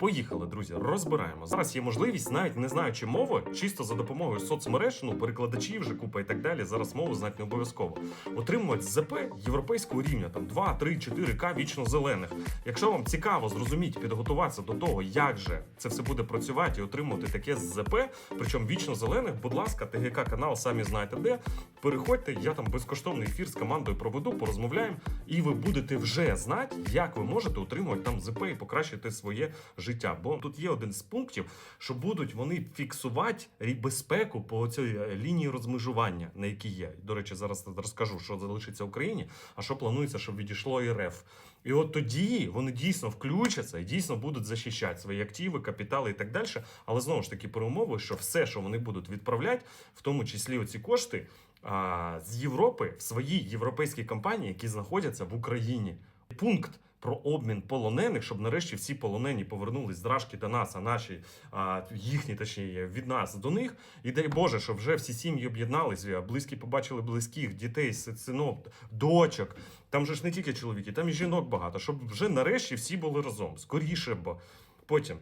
поїхали, друзі, розбираємо. Зараз є можливість, навіть не знаючи мови, чисто за допомогою соцмереж, ну перекладачів вже купа і так далі. Зараз мову знати не обов'язково. Отримувати ЗП європейського рівня, там 2, 3, 4К вічно зелених. Якщо вам цікаво зрозуміти, підготуватися до того, як же це все буде працювати і отримувати таке ЗП, причому вічно зелених, будь ласка, ТГК канал, самі знаєте де. Переходьте, я там безкоштовний ефір з командою проведу, порозмовляємо, і ви будете вже знати, як ви можете отримувати там ЗП і покращити своє життя. Бо тут є один з пунктів, що будуть вони фіксувати безпеку по цій е, лінії розмежування, на якій є. До речі, зараз розкажу, що залишиться Україні, а що планується, щоб відійшло РФ. І от тоді вони дійсно включаться і дійсно будуть захищати свої активи, капітали і так далі. Але знову ж таки, при умови, що все, що вони будуть відправляти, в тому числі оці кошти а, з Європи в свої європейські компанії, які знаходяться в Україні. Пункт про обмін полонених, щоб нарешті всі полонені повернулись з до нас, а наші а, їхні, точніше, від нас до них. І дай Боже, щоб вже всі сім'ї об'єднались, близькі побачили близьких, дітей, си- синок, дочок. Там же ж не тільки чоловіки, там і жінок багато, щоб вже нарешті всі були разом. Скоріше бо Потім.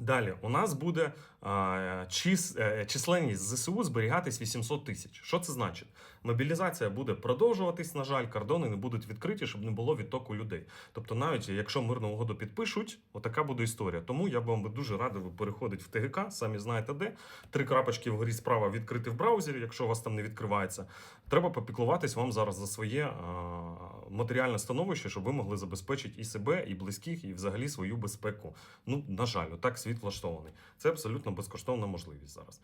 Далі у нас буде а, чис, е, численність ЗСУ зберігатись 800 тисяч. Що це значить? Мобілізація буде продовжуватись. На жаль, кордони не будуть відкриті, щоб не було відтоку людей. Тобто, навіть якщо мирну угоду підпишуть, отака буде історія. Тому я б вам дуже радив переходити в ТГК, самі знаєте де. Три крапочки вгорі справа відкрити в браузері, якщо у вас там не відкривається. Треба попіклуватись вам зараз за своє а, матеріальне становище, щоб ви могли забезпечити і себе, і близьких, і взагалі свою безпеку. Ну, на жаль, так світ влаштований. Це абсолютно безкоштовна можливість зараз.